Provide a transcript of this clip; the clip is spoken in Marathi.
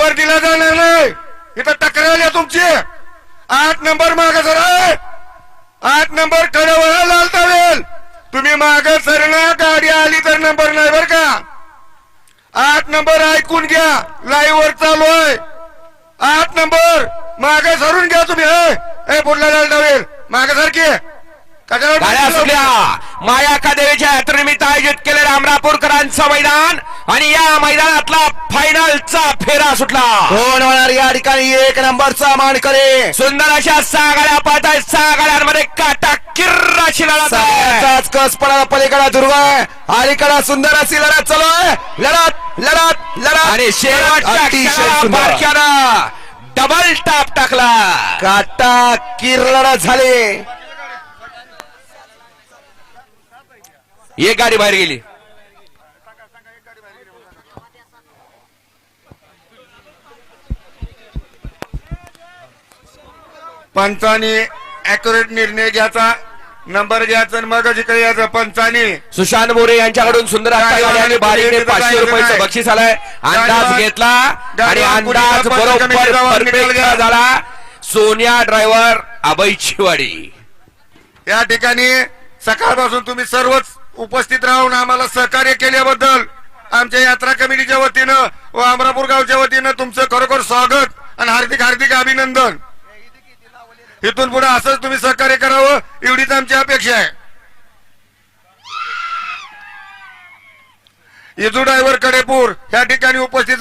सोडला जाणार नाही. इथं तक्रार आहे तुमची. आठ नंबर माग सर आठ नंबर कडेवर लाल तवेल तुम्ही माग सरना गाडी आली तर नंबर नाही बर का? आठ नंबर ऐकून घ्या. लाईव्ह वर चालू आहे. आठ नंबर मागे सरून घ्या तुम्ही हे. पुढला लाल तवेल मागे सारखी कशाला माया देवीच्या यात्रेनिमित्त आयोजित केलेलं अमरापूरकरांचं मैदान आणि या मैदानातला फायनलचा फेरा सुटला. कोण होणार या ठिकाणी? एक नंबरचा मानकरी. सुंदर अशा सहा गाड्या पाहत आहेत सहा गाड्यांमध्ये काटा किर्र अशी लढत आहे. सगळ्याचाच कस पडा पलीकडा आहे अलीकडा सुंदर अशी लढत चालू आहे. लढत लढत लढत. आणि शेवटच्या डबल टाप टाकला. काटा किर लढत झाली. एक गाडी बाहेर गेली. पंचानी अॅक्युरेट निर्णय घ्यायचा नंबर घ्यायचा आणि मग जिकडे यायचं. पंचानी. सुशांत मोरे यांच्याकडून सुंदर बारीने गाडी पाचशे रुपयाचं बक्षीस आलाय. अंदाज घेतला आणि अंदाज बरोबर. झाला. सोनिया ड्रायव्हर अभय चिवाडी. या ठिकाणी सकाळपासून तुम्ही सर्वच उपस्थित राहून आम्हाला सहकार्य केल्याबद्दल आमच्या यात्रा कमिटीच्या वतीनं व अमरापूर गावच्या वतीनं तुमचं खरोखर स्वागत आणि हार्दिक हार्दिक अभिनंदन. इथून पुढे असंच तुम्ही सहकार्य करावं एवढीच आमची अपेक्षा आहे. येजू ड्रायव्हर कडेपूर या ठिकाणी उपस्थित